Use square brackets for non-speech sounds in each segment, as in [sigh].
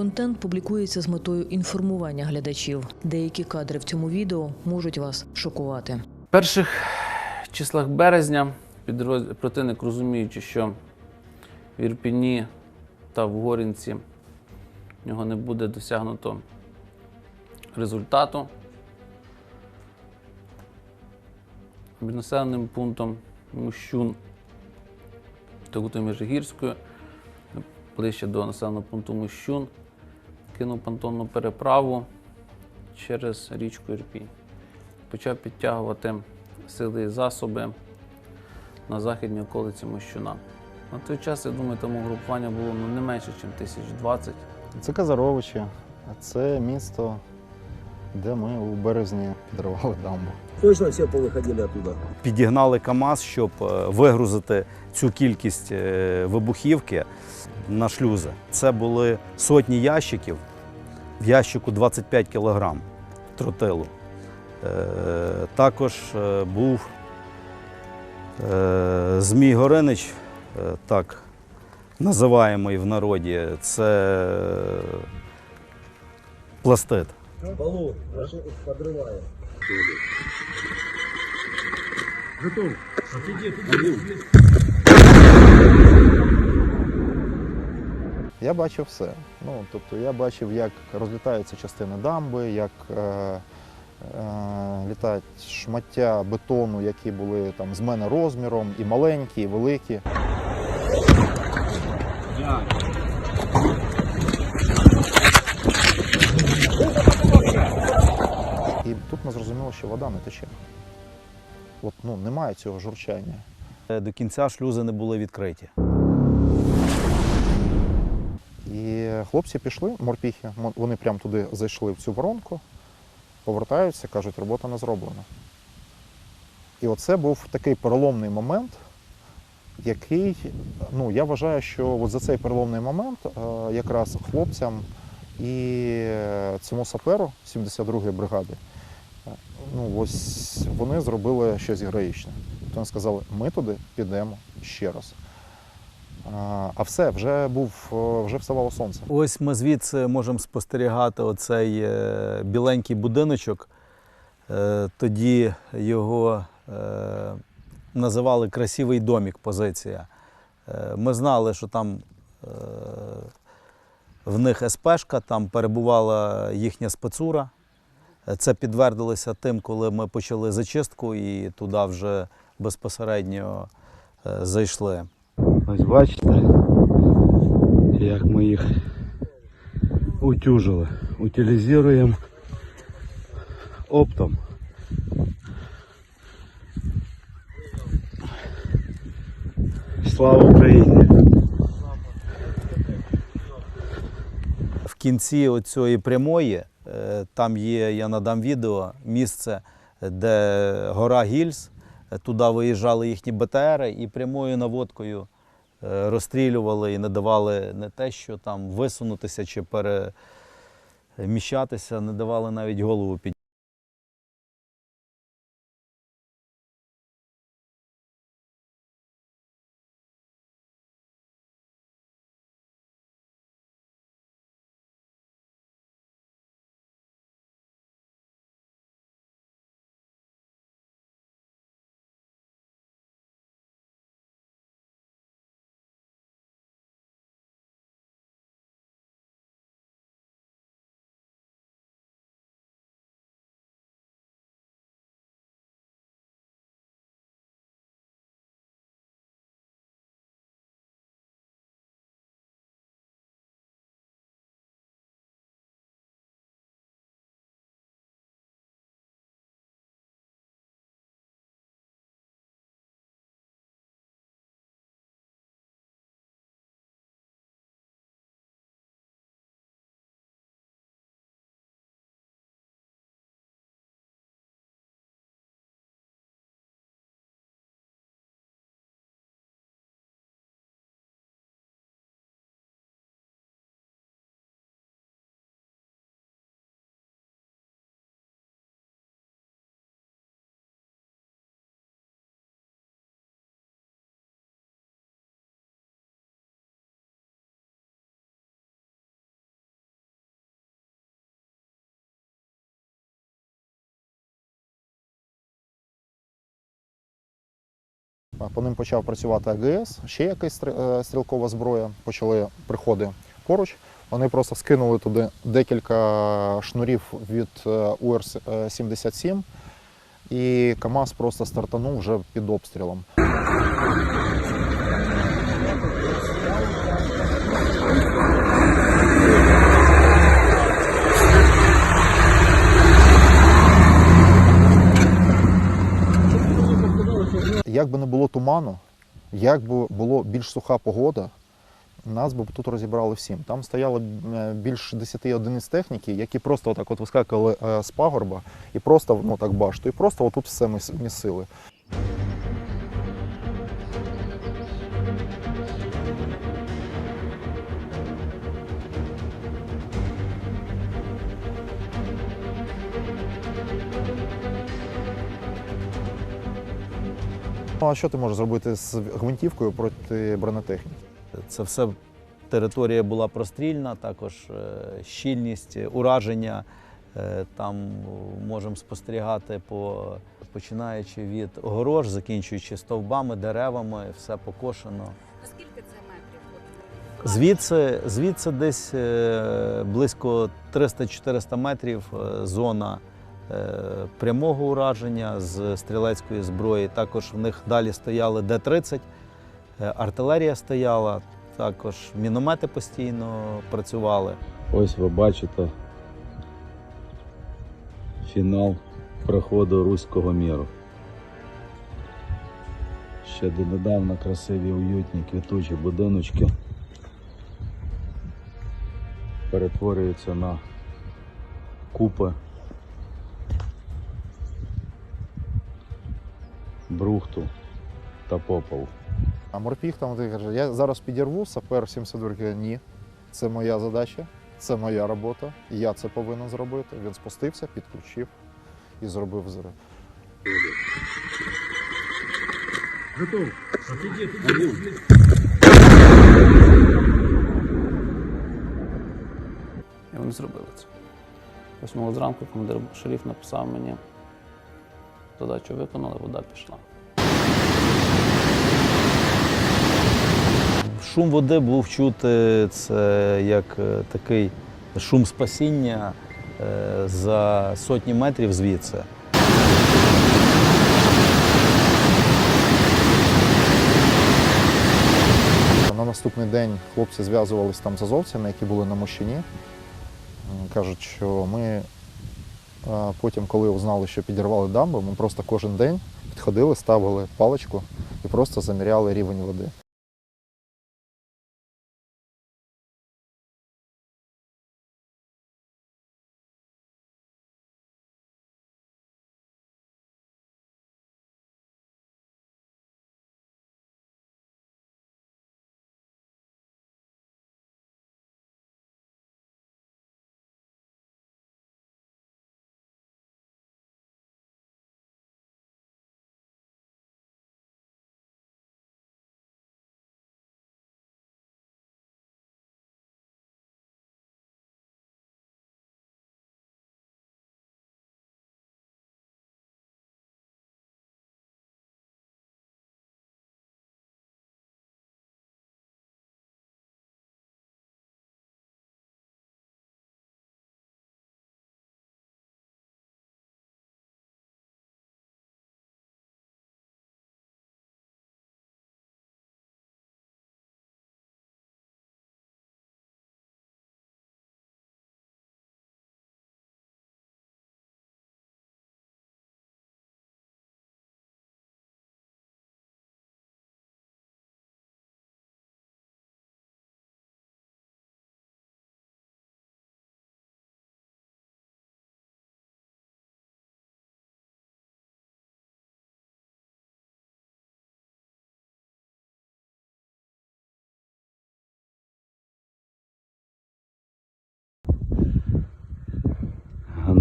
Контент публікується з метою інформування глядачів. Деякі кадри в цьому відео можуть вас шокувати. В перших числах березня противник, розуміючи, що в Ірпіні та в Горінці в нього не буде досягнуто результату. Населеним пунктом Мущун та Гутою Межигірською, ближче до населеного пункту Мущун, кинув понтонну переправу через річку Ірпінь почав підтягувати сили і засоби на західній околиці Мощуна. На той час, я думаю, там угрупування було ну, не менше, ніж тисяч двадцять. Це Казаровичі, це місто, де ми у березні підривали дамбу. Точно все повыходили оттуда? підігнали КАМАЗ, щоб е, вигрузити цю кількість е, вибухівки на шлюзи. Це були сотні ящиків, в ящику 25 кг тротилу. Е, Також е, був е, Змій Горинич, е, так називаємий в народі, це пластит. Полу, подрываем. Готов. Я бачив все. Ну, тобто я бачив, як розлітаються частини дамби, як е, е, літають шмаття бетону, які були там з мене розміром, і маленькі, і великі. І тут ми зрозуміли, що вода не тече. От, ну, немає цього журчання. До кінця шлюзи не були відкриті. І хлопці пішли, морпіхи, вони прямо туди зайшли в цю воронку, повертаються, кажуть, робота не зроблена. І оце був такий переломний момент, який, ну, я вважаю, що от за цей переломний момент е, якраз хлопцям і цьому саперу 72-ї бригади, е, ну, ось вони зробили щось героїчне. Тобто вони сказали, ми туди підемо ще раз. А, все, вже був, е, вже вставало сонце. Ось ми звідси можемо спостерігати оцей е, біленький будиночок. Е, Тоді його називали красивий домік, позиція. Ми знали, що там в них СПшка, там перебувала їхня спецура. Це підтвердилося тим, коли ми почали зачистку і туди вже безпосередньо зайшли. Ось бачите, як ми їх утюжили. Утилізуємо оптом. Слава Україні! В кінці оцієї прямої, е, там є, я надам відео, місце, де гора Гільз, Е, туди виїжджали їхні БТРи і прямою наводкою розстрілювали і не давали не те, що там висунутися чи переміщатися, не давали навіть голову підняти. По ним почав працювати АГС, ще якась е, стрілкова зброя. Почали приходи поруч. Вони просто скинули туди декілька шнурів від е, УР-77, і КАМАЗ просто стартанув вже під обстрілом. Як би не було туману, як би було більш суха погода, нас би тут розібрали всім. Там стояло е, більше 10 одиниць техніки, які просто отак от вискакували е, з пагорба і просто ну так башту, і просто отут все ми місили. Ну а що ти можеш зробити з гвинтівкою проти бронетехніки? Це все територія була прострільна, також е, щільність е, ураження. е, Там можемо спостерігати по починаючи від огорож, закінчуючи стовбами, деревами, все покошено. Наскільки це метрів? Звідси, звідси десь близько 300-400 метрів зона прямого ураження з стрілецької зброї. Також в них далі стояли Д-30, е, артилерія стояла, також міномети постійно працювали. Ось ви бачите фінал проходу Руського міру. Ще донедавна красиві, уютні, квітучі будиночки перетворюються на купи брухту та попелу. А морпіг там ти каже, я зараз підірву, сапер 72 каже, ні, це моя задача, це моя робота, я це повинен зробити. Він спустився, підключив і зробив взрив. Готов. І вони зробили це. Восьмого зранку командир шеріф написав мені, задачу виконали, вода пішла. Шум води був чути це як е, такий шум спасіння е, за сотні метрів звідси. На наступний день хлопці зв'язувалися там з азовцями, які були на Мощині. Кажуть, що ми потім, коли узнали, що підірвали дамбу, ми просто кожен день підходили, ставили паличку і просто заміряли рівень води.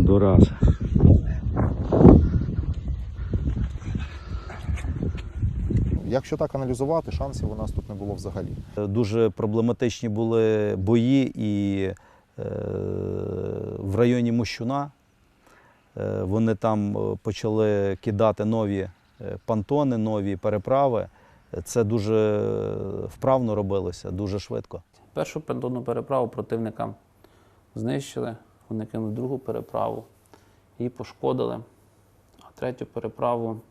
Гондурас. Якщо так аналізувати, шансів у нас тут не було взагалі. Дуже проблематичні були бої і е, в районі Мощуна. Е, вони там е, почали кидати нові е, понтони, нові переправи. Це дуже вправно робилося, дуже швидко. Першу понтонну переправу противника знищили, вони кинули другу переправу, її пошкодили. А третю переправу,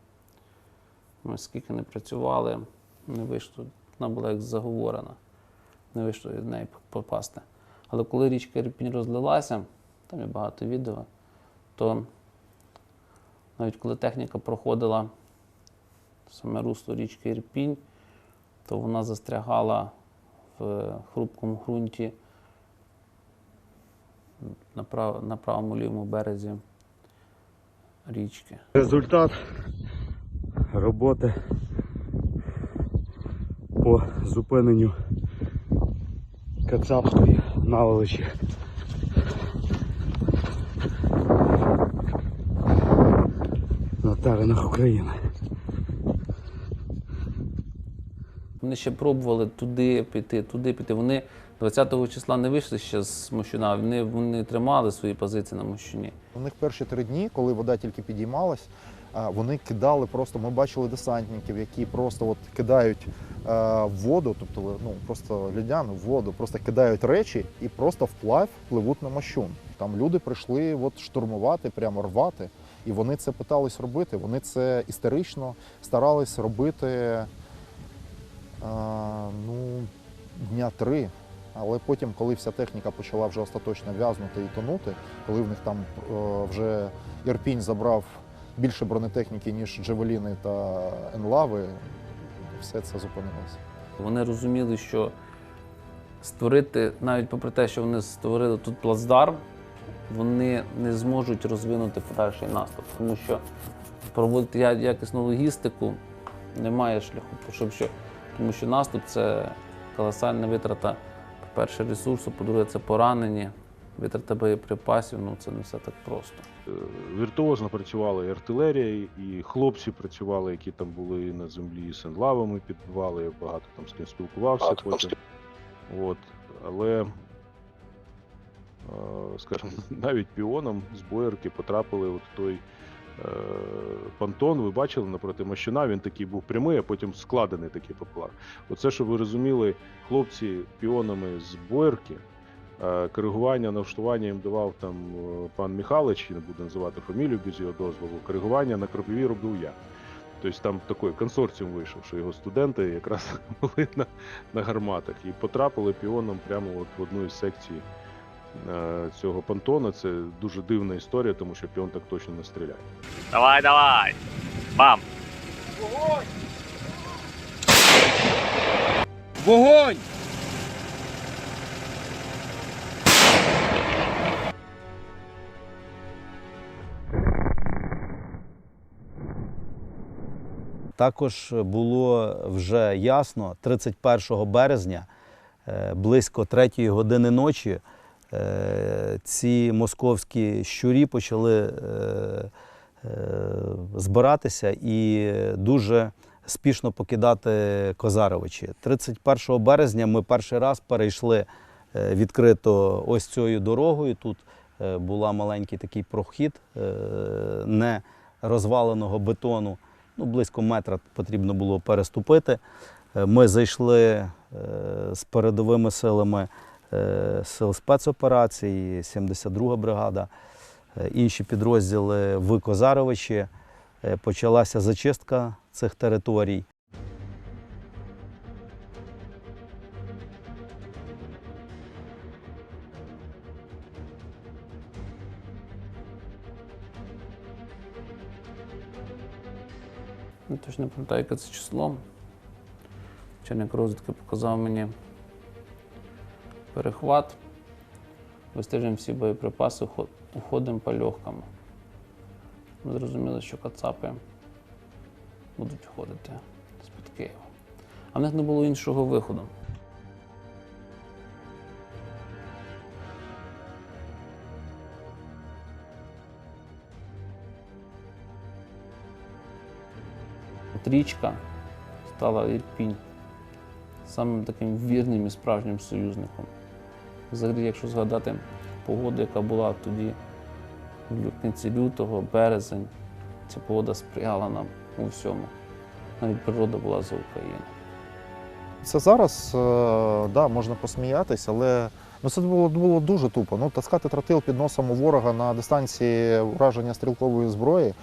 ми скільки не працювали, не вийшло, вона була як заговорена, не вийшло від неї попасти. Але коли річка Ірпінь розлилася, там є багато відео, то навіть коли техніка проходила саме русло річки Ірпінь, то вона застрягала в хрупкому ґрунті на, прав... на правому лівому березі річки. Результат роботи по зупиненню Кацапської наволочі. На теренах України. Вони ще пробували туди піти, туди піти. Вони 20-го числа не вийшли ще з Мощуна, вони, вони тримали свої позиції на Мощуні. У них перші три дні, коли вода тільки підіймалась, вони кидали просто. Ми бачили десантників, які просто от кидають в воду, тобто ну просто в воду, просто кидають речі і просто вплавь пливуть на мощун. Там люди прийшли от штурмувати, прямо рвати, і вони це питались робити. Вони це історично старались робити е, ну, дня три. Але потім, коли вся техніка почала вже остаточно в'язнути і тонути, коли в них там е, вже Ірпінь забрав більше бронетехніки, ніж Джевеліни та Енлави, все це зупинилося. Вони розуміли, що створити, навіть попри те, що вони створили тут плацдарм, вони не зможуть розвинути подальший наступ, тому що проводити якісну логістику немає шляху, тому що наступ це колосальна витрата, по-перше, ресурсу, по-друге, це поранені, витрата боєприпасів, ну це не все так просто. Е, Віртуозно працювала і артилерія, і хлопці працювали, які там були на землі, і сенлавами підбивали, я багато там з ким спілкувався потім. От. Але, е, скажімо, [laughs] навіть піоном з боярки потрапили от в той е, понтон. Ви бачили напроти Мощуна, він такий був прямий, а потім складений такий поплав. Оце, щоб ви розуміли, хлопці піонами з боярки. Е, Коригування, налаштування їм давав там е, пан Михайлович, не буду називати фамілію без його дозволу. Коригування на кропиві робив я. Тобто там такий консорціум вийшов, що його студенти якраз [laughs] були на, на гарматах і потрапили піоном прямо от в одну із секцій цього понтона. Це дуже дивна історія, тому що піон так точно не стріляє. Давай, давай. Бам. Вогонь! Також було вже ясно 31 березня, е, близько 3 години ночі, е, ці московські щурі почали е, е, збиратися і дуже спішно покидати Козаровичі. 31 березня ми перший раз перейшли е, відкрито ось цією дорогою. Тут е, була маленький такий прохід е, не розваленого бетону. Ну, близько метра потрібно було переступити. Е, Ми зайшли е, з передовими силами е, сил спецоперацій, 72 бригада, е, інші підрозділи в Козаровичі. Е, Почалася зачистка цих територій. Я точно не пам'ятаю, яке це число. Начальник розвідки показав мені перехват. Вистежуємо всі боєприпаси, уходимо по легкому. Зрозуміли, що кацапи будуть входити з-під Києва. А в них не було іншого виходу. От річка стала Ірпінь самим таким вірним і справжнім союзником. Взагалі, якщо згадати погоду, яка була тоді в кінці лютого, березень, ця погода сприяла нам у всьому. Навіть природа була за Україну. Це зараз, е, да, можна посміятися, але ну, це було, було дуже тупо. Ну, таскати тротил під носом у ворога на дистанції ураження стрілкової зброї.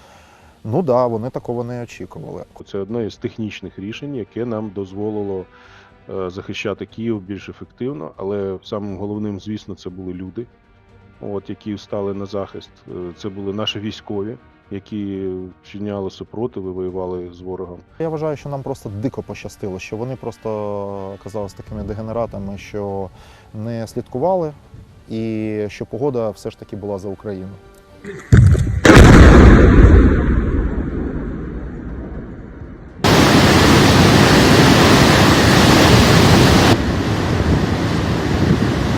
Ну так, да, вони такого не очікували. Це одне із технічних рішень, яке нам дозволило захищати Київ більш ефективно. Але самим головним, звісно, це були люди, от, які стали на захист. Е, Це були наші військові, які вчиняли супротив і воювали з ворогом. Я вважаю, що нам просто дико пощастило, що вони просто оказалися такими дегенератами, що не слідкували, і що погода все ж таки була за Україну.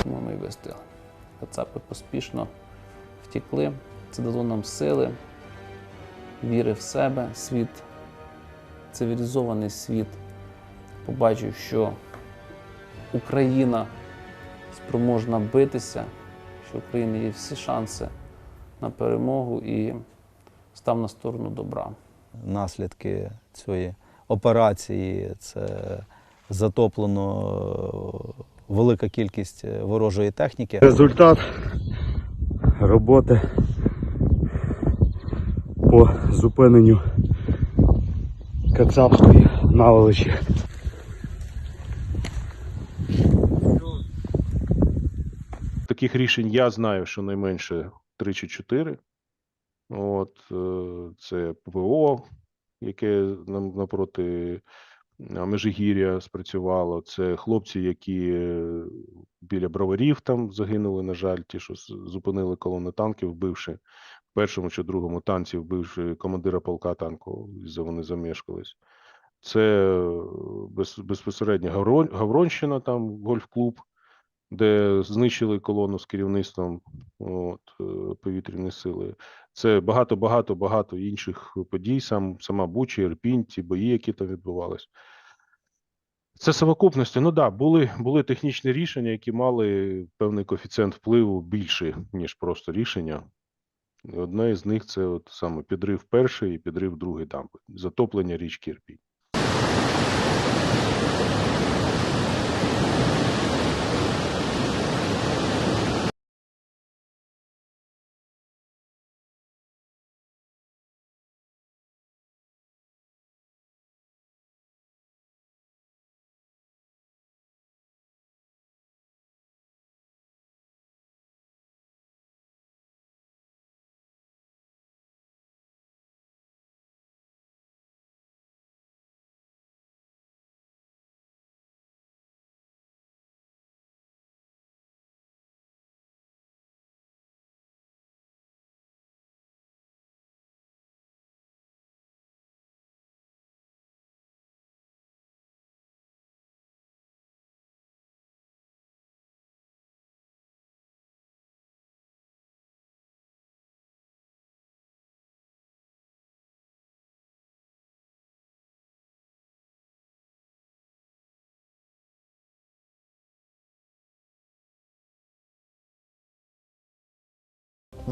Тому ми й вистигли. Кацапи поспішно втекли. Це дало нам сили, віри в себе, світ, цивілізований світ. Побачив, що Україна спроможна битися, що в України є всі шанси на перемогу і став на сторону добра. Наслідки цієї операції це затоплено велика кількість е, ворожої техніки. Результат роботи по зупиненню Кацапської наволочі. Таких рішень я знаю щонайменше 3 чи 4. От, е, це ПВО, яке нам напроти Межигір'я спрацювало. Це хлопці, які е, біля броварів там загинули, на жаль, ті, що зупинили колону танків, вбивши в першому чи другому танці, вбивши командира полка танку, вони замешкались. Це е, без, безпосередньо Гаврон, Гавронщина, там гольф-клуб, де знищили колону з керівництвом от, е, повітряної сили. Це багато, багато, багато інших подій, сам, сама Буча, Ірпінь, ті бої, які там відбувались. Це совокупності. Ну да, були, були технічні рішення, які мали певний коефіцієнт впливу більший, ніж просто рішення. І одне із них це от саме підрив перший і підрив другий дамби, затоплення річки Ірпінь.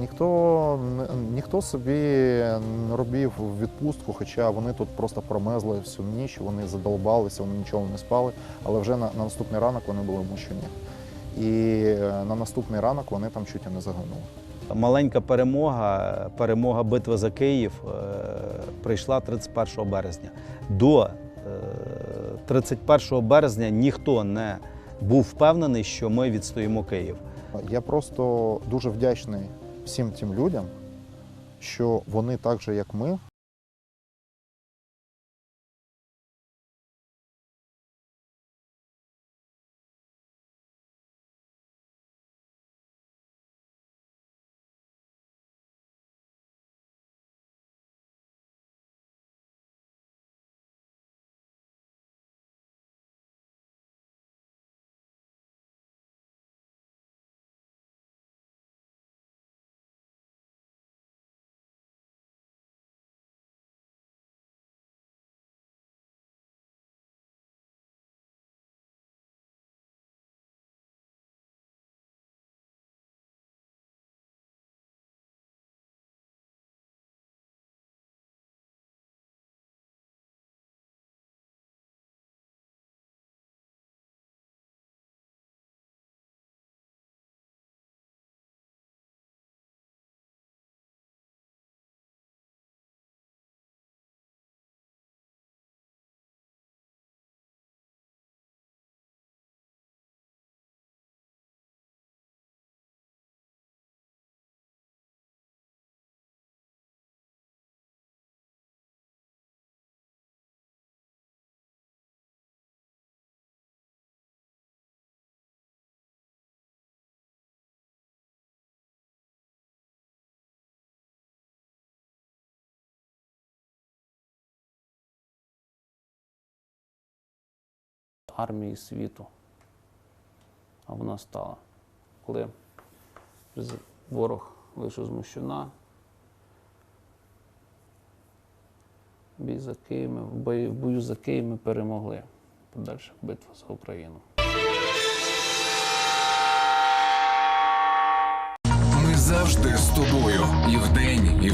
Ніхто, ніхто собі не робив відпустку, хоча вони тут просто промезли всю ніч, вони задолбалися, вони нічого не спали. Але вже на, на наступний ранок вони були Мощуні. І е, на наступний ранок вони там чуть і не загинули. Маленька перемога, перемога битви за Київ е, прийшла 31 березня. До е, 31 березня ніхто не був впевнений, що ми відстоїмо Київ. Я просто дуже вдячний всім тим людям, що вони так же, як ми, армії світу. А вона стала. Коли ворог вийшов з Мощуна, бій за Київ, ми- в бої- в бою за Київ ми перемогли. Подальша битва за Україну. Ми завжди з тобою. І